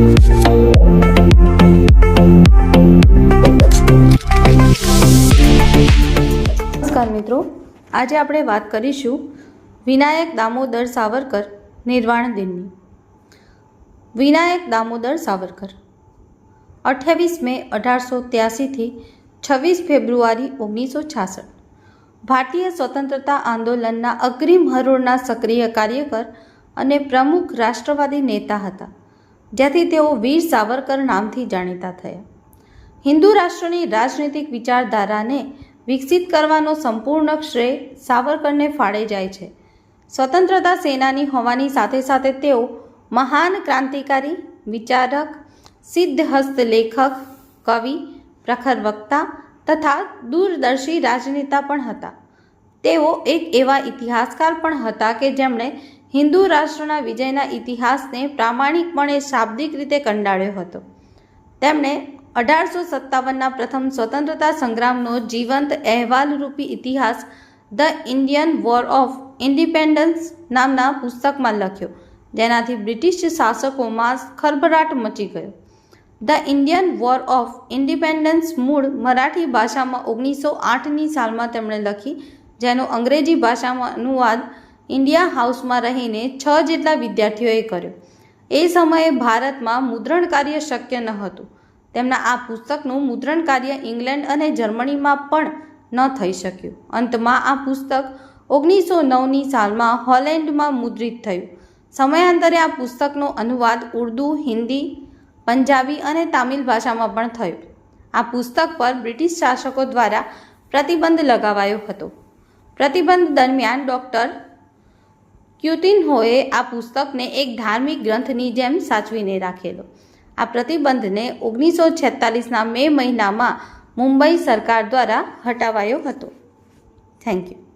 નમસ્કાર મિત્રો. આજે આપણે વાત કરીશું વિનાયક દામોદર સાવરકર નિર્વાણ દિનની. વિનાયક દામોદર સાવરકર. અઠ્યાવીસ મે અઢારસો ત્યાસીથી છવ્વીસ ફેબ્રુઆરી ઓગણીસો છાસઠ. ભારતીય સ્વતંત્રતા આંદોલનના અગ્રીમ હરોળના સક્રિય કાર્યકર અને પ્રમુખ રાષ્ટ્રવાદી નેતા હતા. જ્યાંથી તેઓ વીર સાવરકર નામથી જાણીતા થયા. હિન્દુ રાષ્ટ્રની રાજનૈતિક વિચારધારાને વિકસિત કરવાનો સંપૂર્ણ શ્રેય સાવરકરને ફાળે જાય છે. સ્વતંત્રતા સેનાની હોવાની સાથે સાથે તેઓ મહાન ક્રાંતિકારી, વિચારક, સિદ્ધહસ્ત લેખક, કવિ પ્રખર વક્તા તથા દૂરદર્શી રાજનેતા પણ હતા. તેઓ એક એવા ઇતિહાસકાર પણ હતા કે જેમણે હિન્દુ રાષ્ટ્રના વિજયના ઇતિહાસને પ્રામાણિકપણે શાબ્દિક રીતે કંડાળ્યો હતો. તેમણે અઢારસો સત્તાવનના પ્રથમ સ્વતંત્રતા સંગ્રામનો જીવંત અહેવાલરૂપી ઇતિહાસ the Indian war of independence નામના પુસ્તકમાં લખ્યો, જેનાથી બ્રિટિશ શાસકોમાં ખરભરાટ મચી ગયો. The Indian war of independence મૂળ મરાઠી ભાષામાં ઓગણીસો આઠની સાલમાં તેમણે લખી, જેનો અંગ્રેજી ભાષામાં અનુવાદ ઇન્ડિયા હાઉસમાં રહીને છ જેટલા વિદ્યાર્થીઓએ કર્યો. એ સમયે ભારતમાં મુદ્રણ કાર્ય શક્ય ન હતું. તેમના આ પુસ્તકનું મુદ્રણ કાર્ય ઇંગ્લેન્ડ અને જર્મનીમાં પણ ન થઈ શક્યું. અંતમાં આ પુસ્તક ઓગણીસો નવની સાલમાં હોલેન્ડમાં મુદ્રિત થયું. સમયાંતરે આ પુસ્તકનો અનુવાદ ઉર્દુ, હિન્દી, પંજાબી અને તામિલ ભાષામાં પણ થયો. આ પુસ્તક પર બ્રિટિશ શાસકો દ્વારા પ્રતિબંધ લગાવાયો હતો. પ્રતિબંધ દરમિયાન ડૉક્ટર ક્યુટિનહોએ આ પુસ્તકને એક ધાર્મિક ગ્રંથની જેમ સાચવીને રાખેલો. આ પ્રતિબંધને ઓગણીસો છેતાલીસના મે મહિનામાં મુંબઈ સરકાર દ્વારા હટાવાયો હતો. Thank you